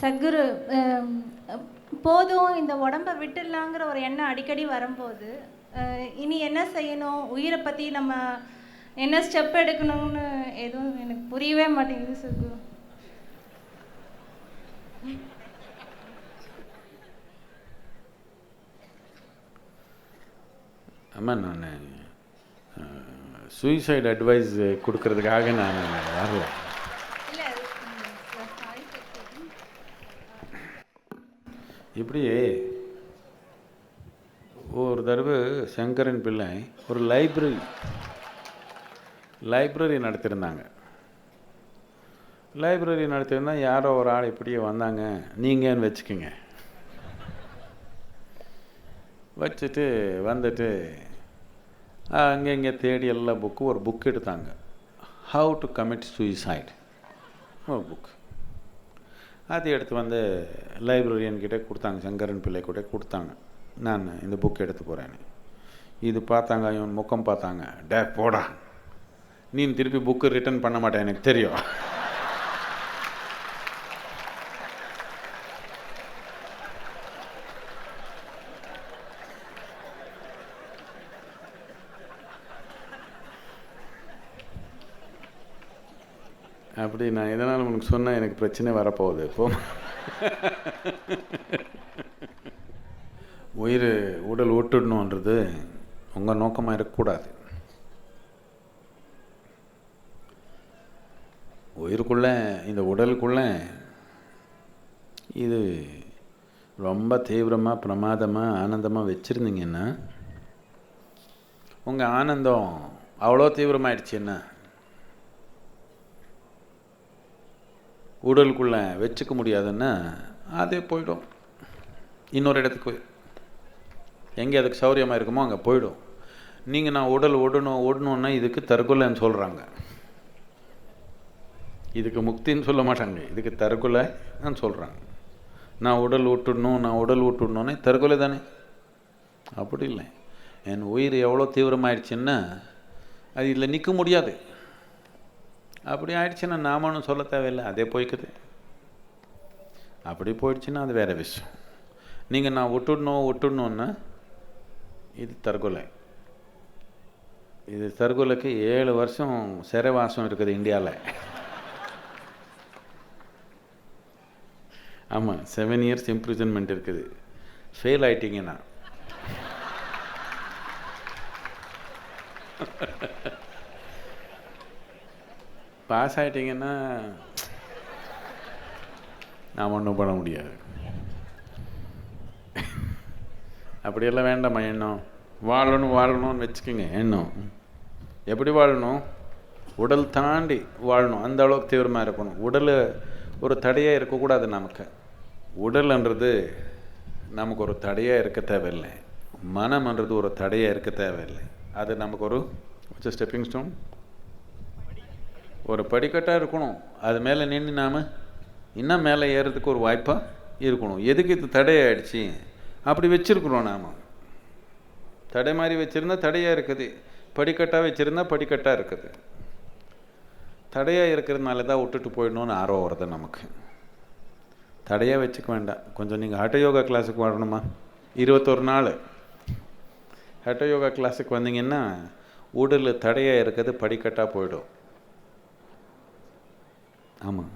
சத்குரு போதும் இந்த உடம்ப விட்டுடலாங்கிற ஒரு எண்ணம் அடிக்கடி வரும்போது இனி என்ன செய்யணும்? உயிரை பற்றி நம்ம என்ன ஸ்டெப் எடுக்கணும்னு எதுவும் எனக்கு புரியவே மாட்டேங்குது சத்குரு. அம்மா நான் சூசைட் அட்வைஸ் கொடுக்கறதுக்காக நான் வரல. இப்படி ஒரு தடவை சங்கரன் பிள்ளை ஒரு லைப்ரரி லைப்ரரி நடத்தியிருந்தாங்க. லைப்ரரி நடத்தியிருந்தா யாரோ ஒரு ஆள் இப்படியே வந்தாங்க. நீங்கன்னு வச்சுக்கோங்க. வச்சுட்டு வந்துட்டு அங்கே இங்கே தேடி எல்லா புக்கு ஒரு புக் எடுத்தாங்க. ஹவு டு கமிட் சூசைட் ஒரு புக் அதை எடுத்து வந்து லைப்ரரியன்கிட்ட கொடுத்தாங்க. சங்கரன் பிள்ளை கூட கொடுத்தாங்க. நான் இந்த புக் எடுத்து போகிறேன்னு இது பார்த்தாங்க இவன் முக்கம் பார்த்தாங்க. டே போடா. நீ திருப்பி புக்கு ரிட்டர்ன் பண்ண மாட்டேன் எனக்கு தெரியும். அப்படி நான் எதனால் உனக்கு சொன்னால் எனக்கு பிரச்சனை வரப்போகுது. இப்போ உயிர் உடல் ஓட்டுடணுன்றது உங்கள் நோக்கமாக இருக்கக்கூடாது. உயிருக்குள்ளே இந்த உடலுக்குள்ளே இது ரொம்ப தீவிரமாக பிரமாதமாக ஆனந்தமாக வச்சுருந்தீங்கன்னா உங்கள் ஆனந்தம் அவ்வளோ தீவிரமாயிடுச்சுன்னா உடலுக்குள்ளே வச்சுக்க முடியாதுன்னா அதே போயிடும். இன்னொரு இடத்துக்கு எங்கே அதுக்கு சௌரியமாக இருக்குமோ அங்கே போயிடும். நீங்கள் நான் உடல் ஓடணும் ஓடணுன்னா இதுக்கு தற்கொலைன்னு சொல்கிறாங்க இதுக்கு முக்தின்னு சொல்ல மாட்டாங்க இதுக்கு தற்கொலைன்னு சொல்கிறாங்க நான் உடல் விட்டுடணும் நான் உடல் விட்டுடணுன்னே தற்கொலை தானே? அப்படி இல்லை. என் உயிர் எவ்வளோ தீவிரமாயிடுச்சுன்னா அது இதில் நிற்க முடியாது. அப்படி ஆயிடுச்சுன்னா ஒன்றும் சொல்ல தேவையில்லை அதே போய்க்குது. அப்படி போயிடுச்சுன்னா அது வேற விஷயம். நீங்கள் நான் விட்டுடணும் விட்டுடணுன்னா இது தற்கொலை. இது தற்கொலைக்கு ஏழு வருஷம் சிறைவாசம் இருக்குது இந்தியாவில் ஆமாம் செவன் இயர்ஸ் இம்ப்ரிசன்மெண்ட் இருக்குது. ஃபெயில் ஆயிட்டீங்கன்னா. பாஸ் ஆகிட்டிங்கன்னா நாம் ஒன்றும் பண்ண முடியாது. அப்படியெல்லாம் வேண்டாம்மா எண்ணம். வாழணும் வாழணும்னு வச்சுக்கோங்க எண்ணம். எப்படி வாழணும்? உடல் தாண்டி வாழணும். அந்த அளவுக்கு தீவிரமாக இருக்கணும். உடல் ஒரு தடையாக இருக்கக்கூடாது நமக்கு. உடல்ன்றது நமக்கு ஒரு தடையாக இருக்க தேவையில்லை. மனம்ன்றது ஒரு தடையாக இருக்க தேவையில்லை. அது நமக்கு ஒரு ஸ்டெப்பிங் ஸ்டோன் ஒரு படிக்கட்டாக இருக்கணும். அது மேலே நின்று நாம் இன்னும் மேலே ஏறுறதுக்கு ஒரு வாய்ப்பாக இருக்கணும். எதுக்கு இது தடையாயிடுச்சு? அப்படி வச்சுருக்குறோம் நாம். தடை மாதிரி வச்சுருந்தா தடையாக இருக்குது. படிக்கட்டாக வச்சுருந்தா படிக்கட்டாக இருக்குது. தடையாக இருக்கிறதுனால தான் விட்டுட்டு போயிடணும்னு ஆர்வம் வருது நமக்கு. தடையாக வச்சுக்க வேண்டாம். கொஞ்சம் நீங்கள் ஹட்ட யோகா கிளாஸுக்கு வரணுமா? இருபத்தொரு நாள். ஹட்ட யோகா கிளாஸுக்கு வந்தீங்கன்னா உடல் தடையாக இருக்கிறது படிக்கட்டாக போயிடும். ஆமாம்